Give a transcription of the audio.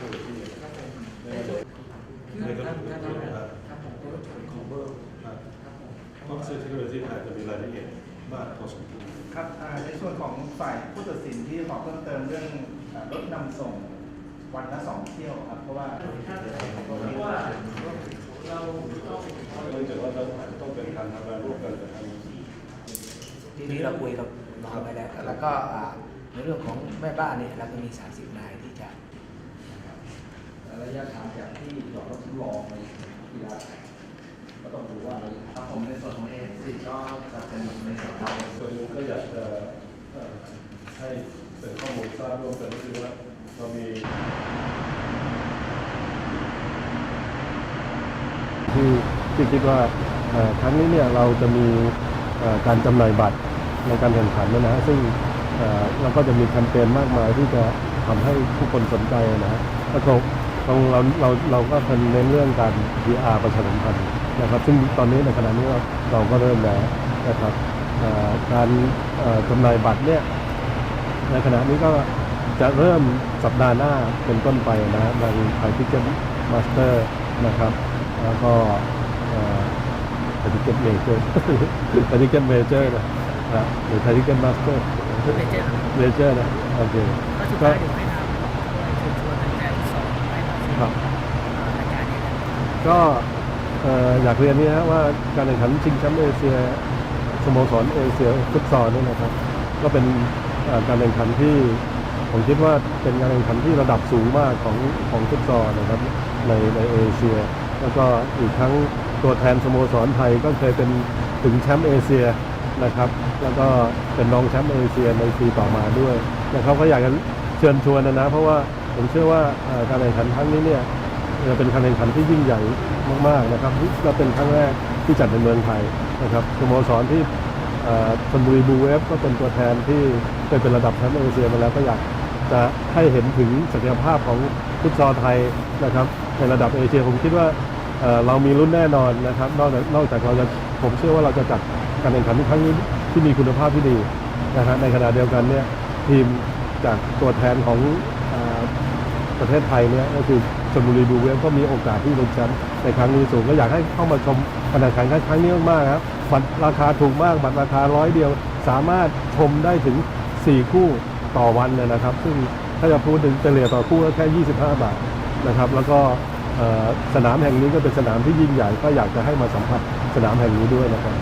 บ็อกซ์เทคโนโลยีอาจจะมีรายละเอียดครับในส่วนของฝ่ายผู้ตัดสินที่ขอเพิ่มเติมเรื่องรถนำส่งวันละสองเที่ยวครับ เพราะว่าถ้าะว่าเราต้องเนื่องจากว่าเราต้องเป็นการทำงานร่วมกันกังทีนี้เราคุยกับน้องไปแล้ว แล้วก็ในเรื่องของแม่บ้านเนี่ยเราก็มี 30 นายที่จะ ระยะทางจากที่จอดรถทดลองไปที่ร้าก็ต้องดูว่าระยะครับผมในส่วนของเอสิก็จะเป็นในส่วนของส่วนนึงก็อยากจะให้เป็นข้อมูลทราบร่วมกันก็คือว่าเรามีที่ที่คิดว่าครั้งนี้เนี่ยเราจะมีการจำหน่ายบัตรในการแข่งขันนะฮะซึ่งเอ่อเราก็จะมีแคมเปญมากมายที่จะทำให้ผู้คนสนใจนะฮะแล้วก็ ตรงเราเราเราก็เน้นเรื่องการ PR ประชาสัมพันธ์นะครับ ซึ่งตอนนี้ในขณะนี้เราเราก็เริ่มแล้วนะครับเอ่อการเอ่อจำหน่ายบัตรเนี่ยในขณะนี้ก็จะเริ่มสัปดาห์หน้าเป็นต้นไปนะทางไทยทิเก็ตมาสเตอร์นะครับ แล้วก็ไทยทิเก็ตเมเจอร์ไทยทิเก็ตเมเจอร์นะหรือไทยทิเก็ตมาสเตอร์ไม่เจอเมเจอร์นะโอเคก็ ครัมบรายการนี้กันก็เอ่ออยากเรียนนี้นะว่าการแข่งขันชิงแชมป์เอเชียสโมสรเอเชียฟุตซอลนี่นะครับ ก็เป็นเอ่อการแข่งขันที่ผมคิดว่าเป็นการแข่งขันที่ระดับสูงมากของของฟุตซอลนะครับในในเอเชีย แล้วก็อีกทั้งตัวแทนสโมสรไทยก็เคยเป็นถึงแชมป์เอเชียนะครับ แล้วก็เป็นรองแชมป์เอเชียในปีต่อมาด้วยนะครับก็อยากจะเชิญชวนนะนะเพราะว่า ผมเชื่อว่าการแข่งขันครั้งนี้เนี่ยจะเป็นการแข่งขันที่ยิ่งใหญ่มากๆนะครับและเป็นครั้งแรกที่จัดในเมืองไทยนะครับสโมสรที่ชลบุรีบูเวฟก็เป็นตัวแทนที่เคยเป็นระดับแชมป์เอเชียมาแล้วก็อยากจะให้เห็นถึงศักยภาพของฟุตซอลไทยนะครับในระดับเอเชียผมคิดว่าเรามีรุ่นแน่นอนนะครับนอกจากนอกจากเราจะผมเชื่อว่าเราจะจัดการแข่งขันครั้งนี้ที่มีคุณภาพที่ดีนะฮะในขณะเดียวกันเนี่ยทีมจากตัวแทนของ ประเทศไทยเนี่ยก็คือชลบุรีบูเวฟก็มีโอกาสที่เป็นแชมป์ในครั้งนี้สูงก็อยากให้เข้ามาชมการแข่งขันครั้งนี้มากๆครับบัตรราคาถูกมากบัตรราคาร้อยเดียว สามารถชมได้ถึง 4 คู่ต่อวันเลยนะครับ ซึ่งถ้าจะพูดถึงเฉลี่ยต่อคู่ก็แค่ 25 บาทนะครับ แล้วก็สนามแห่งนี้ก็เป็นสนามที่ยิ่งใหญ่ก็อยากจะให้มาสัมผัสสนามแห่งนี้ด้วยนะครับ